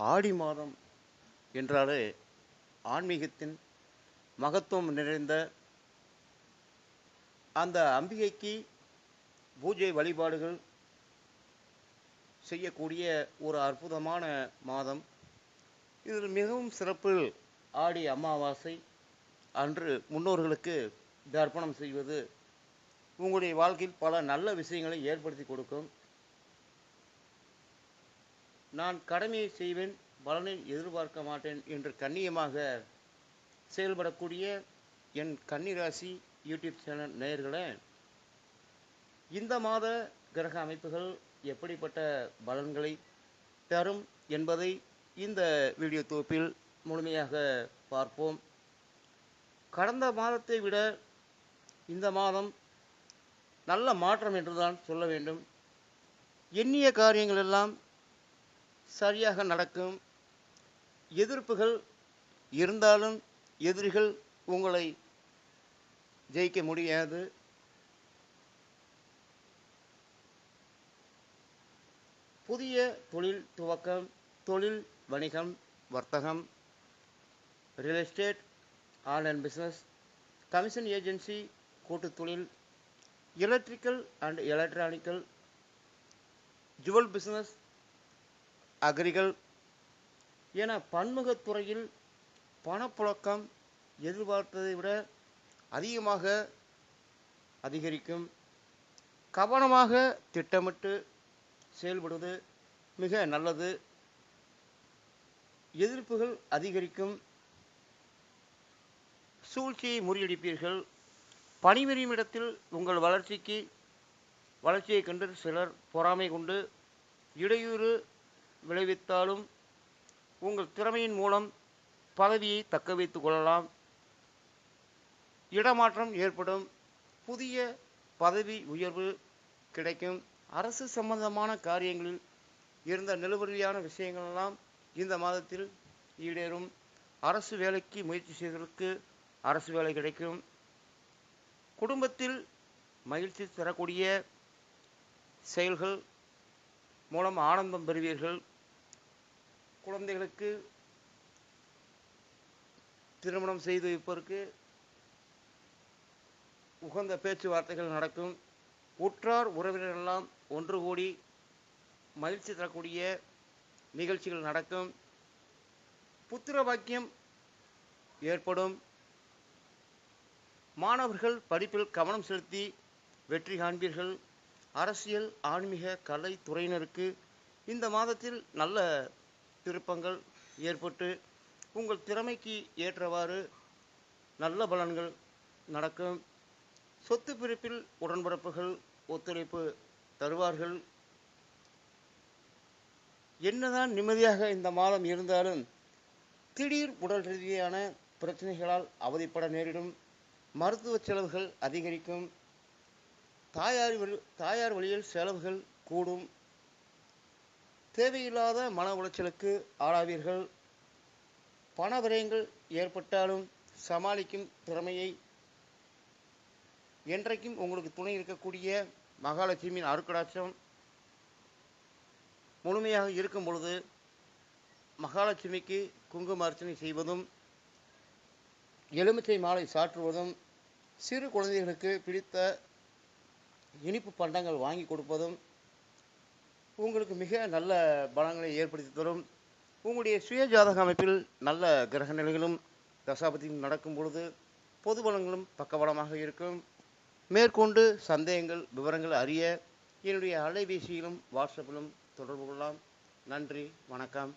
ஆடி மாதம் என்றாலே ஆன்மீகத்தின் மகத்துவம் நிறைந்த அந்த அம்பிகைக்கு பூஜை வழிபாடுகள் செய்யக்கூடிய ஒரு அற்புதமான மாதம். இதில் மிகவும் சிறப்பு ஆடி அமாவாசை. அன்று முன்னோர்களுக்கு தர்ப்பணம் செய்வது உங்களுடைய வாழ்க்கையில் பல நல்ல விஷயங்களை ஏற்படுத்தி கொடுக்கும். நான் கடமையை செய்வேன் பலனை எதிர்பார்க்க மாட்டேன் என்று கண்ணியமாக செயல்படக்கூடிய என் கன்னிராசி யூடியூப் சேனல் நேயர்களே இந்த மாத கிரக அமைப்புகள் எப்படிப்பட்ட பலன்களை தரும் என்பதை இந்த வீடியோ தொகுப்பில் முழுமையாக பார்ப்போம். கடந்த மாதத்தை விட இந்த மாதம் நல்ல மாற்றம் என்றுதான் சொல்ல வேண்டும். எண்ணிய காரியங்கள் எல்லாம் சரியாக நடக்கும். எதிர்ப்புகள் இருந்தாலும் எதிரிகள் உங்களை ஜெயிக்க முடியாது. புதிய தொழில் துவக்கம் தொழில் வணிகம் வர்த்தகம் real estate online business commission agency கூட்டு தொழில் electrical and electronical jewel business அகரிகள். என பன்முகத்துறையில் பணப்புழக்கம் எதிர்பார்த்ததை விட அதிகமாக அதிகரிக்கும். கவனமாக திட்டமிட்டு செயல்படுவது மிக நல்லது. எதிர்ப்புகள் அதிகரிக்கும். சூழ்ச்சியை முறியடிப்பீர்கள். பணிபுரியும் இடத்தில் உங்கள் வளர்ச்சிக்கு வளர்ச்சியை கண்டு சிலர் பொறாமை கொண்டு இடையூறு விளைவித்தாலும் உங்கள் திறமையின் மூலம் பதவியை தக்க வைத்து கொள்ளலாம். இடமாற்றம் ஏற்படும். புதிய பதவி உயர்வு கிடைக்கும். அரசு சம்பந்தமான காரியங்களில் இருந்த நிலுவரியான விஷயங்களெல்லாம் இந்த மாதத்தில் ஈடேறும். அரசு வேலைக்கு முயற்சி செய்வதற்கு அரசு வேலை கிடைக்கும். குடும்பத்தில் மகிழ்ச்சி தரக்கூடிய செயல்கள் மூலம் ஆனந்தம் பெறுவீர்கள். குழந்தைகளுக்கு திருமணம் செய்து வைப்பதற்கு உகந்த பேச்சுவார்த்தைகள் நடக்கும். உற்றார் உறவினரெல்லாம் ஒன்று கூடி மகிழ்ச்சி தரக்கூடிய நிகழ்ச்சிகள் நடக்கும். புத்திர பாக்கியம் ஏற்படும். மாணவர்கள் படிப்பில் கவனம் செலுத்தி வெற்றி காண்பீர்கள். அரசியல் ஆன்மீக கலை துறையினருக்கு இந்த மாதத்தில் நல்ல திருப்பங்கள் ஏற்பட்டு உங்கள் திறமைக்கு ஏற்றவாறு நல்ல பலன்கள் நடக்கும். சொத்து பிரிப்பில் உடன்பரப்புகள் ஒத்துழைப்பு தருவார்கள். என்னதான் நிம்மதியாக இந்த மாதம் இருந்தாலும் திடீர் உடல் ரீதியான பிரச்சனைகளால் அவதிப்பட நேரிடும். மருத்துவ செலவுகள் அதிகரிக்கும். தாயார் வழி தாயார் வழியில் செலவுகள் கூடும். தேவையில்லாத மன உளைச்சலுக்கு ஆளாவீர்கள். பண விரயங்கள் ஏற்பட்டாலும் சமாளிக்கும் திறமையை என்றைக்கும் உங்களுக்கு துணை இருக்கக்கூடிய மகாலட்சுமியின் அருக்கடாட்சம் முழுமையாக இருக்கும் பொழுது மகாலட்சுமிக்கு குங்கும அர்ச்சனை செய்வதும் எலுமிச்சை மாலை சாற்றுவதும் சிறு குழந்தைகளுக்கு பிடித்த இனிப்பு பண்டங்கள் வாங்கி கொடுப்பதும் உங்களுக்கு மிக நல்ல பலங்களை ஏற்படுத்தி தரும். உங்களுடைய சுய ஜாதக அமைப்பில் நல்ல கிரக நிலைகளும் தசாபதியும் நடக்கும் பொழுது பொது பலங்களும் பக்கபலமாக இருக்கும். மேற்கொண்டு சந்தேகங்கள் விவரங்கள் அறிய என்னுடைய அலைபேசியிலும் வாட்ஸ்அப்பிலும் தொடர்பு கொள்ளலாம். நன்றி வணக்கம்.